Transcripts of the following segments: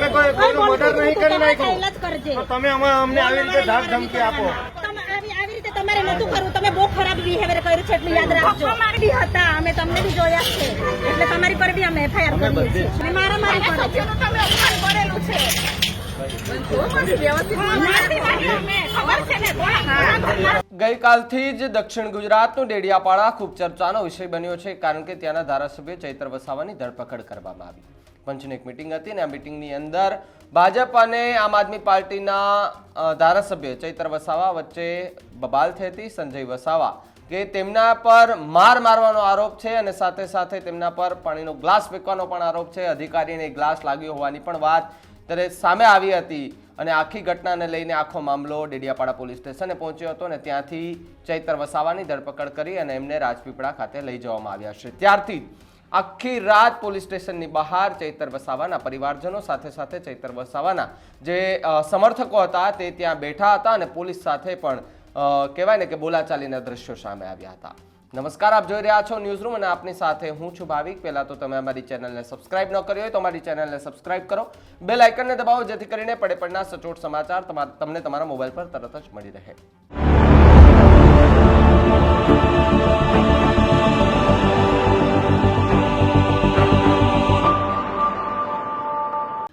અમે કોઈ કોઈનું મર્ડર નહીં કરી નાખ્યું. પહેલા જ કરજે. તો તમે અમને આવી રીતે ધાક ધમકી આપો. તમે આવી આવી રીતે તમારે નતું કરવું. તમે બહુ ખરાબ બિહેવિયર કર્યું છે એટલે યાદ રાખજો. અમારે બી હતા. અમે તમને બી જોયા છે. એટલે તમારી પર બી અમે એફઆઈઆર કરીએ છીએ. મારા મારી પર તમે અપમાન કરેલું છે ગઈકાલથી જ દક્ષિણ ગુજરાતનું ડેડિયાપાડા ખૂબ ચર્ચાનો વિષય બન્યો છે કારણ કે ત્યાંના ધારાસભ્ય ચૈત્ર વસાવાની ધરપકડ કરવામાં આવી. પંચની એક મિટિંગ હતી અને આ મિટિંગની અંદર ભાજપ અને આમ આદમી પાર્ટીના ધારાસભ્ય ચૈતર વસાવા વચ્ચે બબાલ થઈ હતી, સંજય વસાવા, કે તેમના પર માર મારવાનો આરોપ છે અને સાથે સાથે તેમના પર પાણીનો ગ્લાસ ફેંકવાનો પણ આરોપ છે. અધિકારીને ગ્લાસ લાગ્યો હોવાની પણ વાત ત્યારે સામે આવી હતી અને આખી ઘટનાને લઈને આખો મામલો ડેડિયાપાડા પોલીસ સ્ટેશને પહોંચ્યો હતો અને ત્યાંથી ચૈતર વસાવાની ધરપકડ કરી અને એમને રાજપીપળા ખાતે લઈ જવામાં આવ્યા છે. ત્યારથી આખી રાત પોલીસ સ્ટેશનની બહાર ચૈતર વસાવાના પરિવારજનો સાથે સાથે ચૈતર વસાવાના જે સમર્થકો હતા તે ત્યાં બેઠા હતા અને પોલીસ સાથે પણ કહેવાય ને કે બોલાચાલીના દ્રશ્યો સામે આવ્યા હતા. નમસ્કાર, આપ જોઈ રહ્યા છો ન્યૂઝ રૂમ અને આપની સાથે હું છું ભાવિક. પહેલાં તો તમે અમારી ચેનલને સબસ્ક્રાઇબ ન કરી હોય તો અમારી ચેનલને સબસ્ક્રાઇબ કરો. બેલ આઇકનને દબાવો જેથી કરીને પડે પડના સચોટ સમાચાર તમા- તમને તમારા મોબાઈલ પર તરત જ મળી રહે.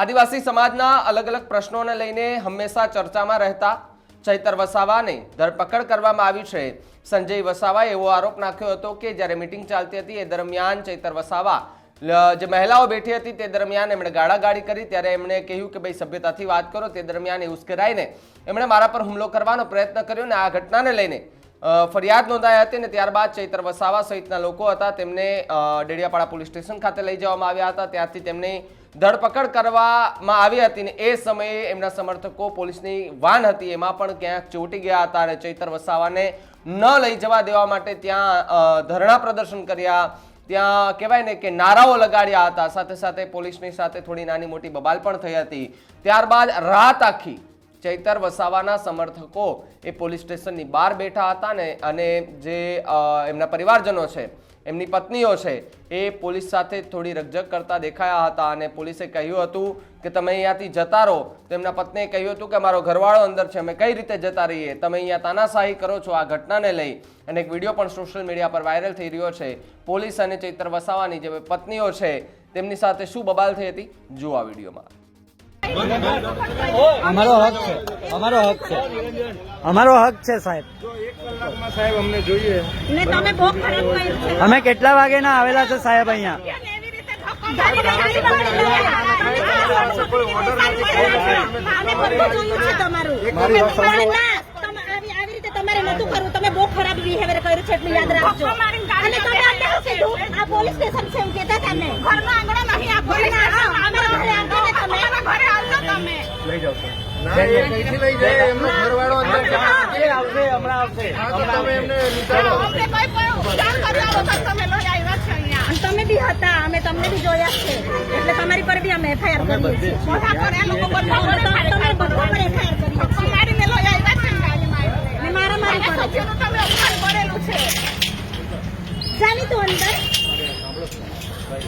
આદિવાસી સમાજના અલગ અલગ પ્રશ્નોને લઈને હંમેશા ચર્ચામાં રહેતા ચૈતર વસાવાને ધરપકડ કરવામાં આવી છે. સંજય વસાવાએ એવો આરોપ નાખ્યો હતો કે જ્યારે મિટિંગ ચાલતી હતી એ દરમિયાન ચૈતર વસાવા જે મહિલાઓ બેઠી હતી તે દરમિયાન એમણે ગાળાગાળી કરી. ત્યારે એમણે કહ્યું કે, ભાઈ, સભ્યતાથી વાત કરો. તે દરમિયાન એ ઉશ્કેરાઈને એમણે મારા પર હુમલો કરવાનો પ્રયત્ન કર્યો ને આ ઘટનાને લઈને ફરિયાદ નોંધાઈ હતી ને ત્યારબાદ ચૈતર વસાવા સહિતના લોકો હતા તેમને ડેડિયાપાડા પોલીસ સ્ટેશન ખાતે લઈ જવામાં આવ્યા હતા. ત્યાંથી તેમની ધરપકડ કરવામાં આવી હતી ને એ સમયે એમના સમર્થકો પોલીસની વાન હતી. એમાં પણ ક્યાંક ચોંટી ગયા હતા અને ચૈતર વસાવાને ન લઈ જવા દેવા માટે ત્યાં ધરણા પ્રદર્શન કર્યા. ત્યાં કહેવાય ને કે નારાઓ લગાડ્યા હતા. સાથે સાથે પોલીસની સાથે થોડી નાની મોટી બબાલ પણ થઈ હતી. ત્યારબાદ રાત આખી ચૈતર વસાવાના સમર્થકો એ પોલીસ સ્ટેશનની બહાર બેઠા હતા ને અને જે એમના પરિવારજનો છે એમની પત્નીઓ છે, એ પોલીસ સાથે થોડી રકઝક કરતા દેખાયા હતા અને પોલીસે કહ્યું હતું કે, તમે અહીંયાથી જતા રહો. તો એમના પત્નીએ કહ્યું હતું કે, મારો ઘરવાળો અંદર છે, અમે કઈ રીતે જતા રહીએ? તમે અહીંયા તાનાશાહી કરો છો આ ઘટનાને લઈ. અને એક વીડિયો પણ સોશિયલ મીડિયા પર વાયરલ થઈ રહ્યો છે, પોલીસ અને ચૈત્ર વસાવાની જે પત્નીઓ છે, તેમની સાથે શું બબાલ થઈ હતી? જુઓ આ વિડીયોમાં. અમારો હક છે. અમારો હક છે. અમારો હક છે સાહેબ. જો સાહેબ અમને જોઈએ. તમે બહુ ખરાબ કર્યું છે. અમે કેટલા વાગે ના આવેલા છે સાહેબ અહીંયા? અમે બધું જોયું છે તમારું તમે તમારે તમે આવી આવી રીતે તમારે નતું કરવું. તમે બહુ ખરાબ બિહેવિયર કર્યું છે એટલું યાદ રાખજો. અને તમે અત્યારે સીધું આ પોલીસ સ્ટેશન છે એમ કહેતા તમે ઘરના આંગણે નહીં આ પોલીસ અમારા ઘરે તમે. ઘરે આવજો તમે. ના એ કઈથી લઈ જાય તમે બી હતા અમે તમને બી જોયા છે. એટલે તમારી પર બી અમે એફઆઈઆર કરીએ પર મારા મારી. છે. જાની તો અંદર.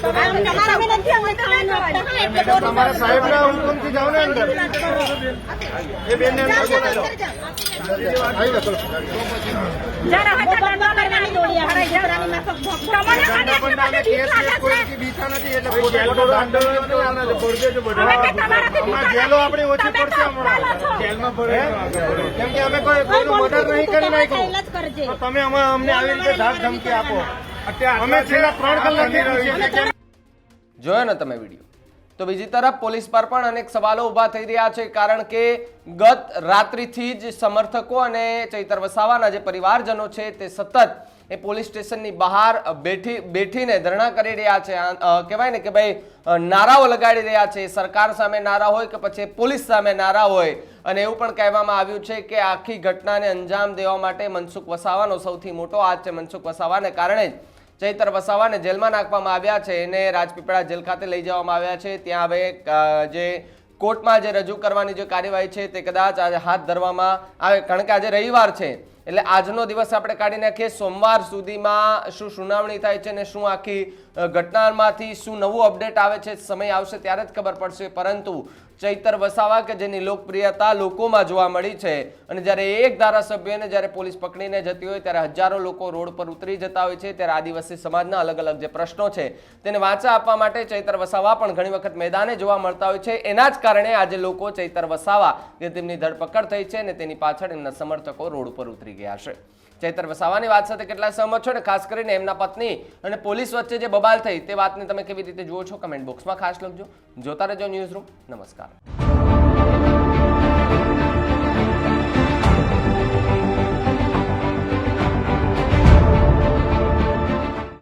તમારા અમે નથી અમે જાઓ ને અંદર. એ અંદર. જરા હતા દંડો દોડી આવે આપણી ઓછી પડશે જેલમાં કેમ કે અમે કોઈ મર્ડર નહીં કરી નાખ્યું. પહેલા જ કરજે. તો તમે અમે અમને આવી રીતે ધાક ધમકી આપો અમે છેલ્લા ત્રણ કલાકથી જોયો ને તમે વીડિયો? તો બીજી તરફ પોલીસ પર પણ અનેક સવાલો ઊભા થઈ રહ્યા છે, કારણ કે ગત રાત્રિથી જ સમર્થકો અને ચૈતર વસાવાના જે પરિવારજનો છે તે સતત એ પોલીસ સ્ટેશનની બહાર બેઠી, બેઠીને ધરણા કરી રહ્યા છે. કહેવાય ને કે ભાઈ નારાઓ લગાડી રહ્યા છે. સરકાર સામે નારા હોય કે પછી પોલીસ સામે નારા હોય. અને એવું પણ કહેવામાં આવ્યું છે કે આખી ઘટનાને અંજામ દેવા માટે મનસુખ વસાવાનો સૌથી મોટો હાથ છે. મનસુખ વસાવાને કારણે જ ચૈતર વસાવાને જેલમાં નાખવામાં આવ્યા છે. એને રાજપીપળા જેલ ખાતે લઈ જવામાં આવ્યા છે. ત્યાં હવે જે કોર્ટમાં જે રજૂ કરવાની જે કાર્યવાહી છે તે કદાચ આજે હાથ ધરવામાં આવે, કારણ કે આજે રવિવાર છે. એટલે આજનો દિવસ આપણે કાઢી નાખીએ. સોમવાર સુધીમાં શું સુનાવણી થાય છે અને શું આખી ઘટનામાંથી શું નવું અપડેટ આવે છે સમય આવશે ત્યારે જ ખબર પડશે. પરંતુ ચૈતર વસાવા કે જેની લોકપ્રિયતા લોકોમાં જોવા મળી છે. અને જ્યારે એક ધારાસભ્યને જ્યારે પોલીસ પકડીને જતી હોય ત્યારે હજારો લોકો રોડ પર ઉતરી જતા હોય છે. ત્યારે આદિવાસી સમાજના અલગ અલગ જે પ્રશ્નો છે તેને વાંચા આપવા માટે ચૈતર વસાવા પણ ઘણી વખત મેદાને જોવા મળતા હોય છે. એના જ કારણે આજે લોકો ચૈતર વસાવા કે તેમની ધરપકડ થઈ છે અને તેની પાછળ એમના સમર્થકો રોડ પર ઉતરી ગયા છે. ચૈતર વસાવાની વાત સાથે કેટલા સહમત છો ને? ખાસ કરીને એમના પત્ની અને પોલીસ વચ્ચે જે બબાલ થઈ, તે વાતને તમે કેવી રીતે જુઓ છો? કમેન્ટ બોક્સમાં ખાસ લખજો. જોતા રહેજો ન્યૂઝ રૂમ. નમસ્કાર.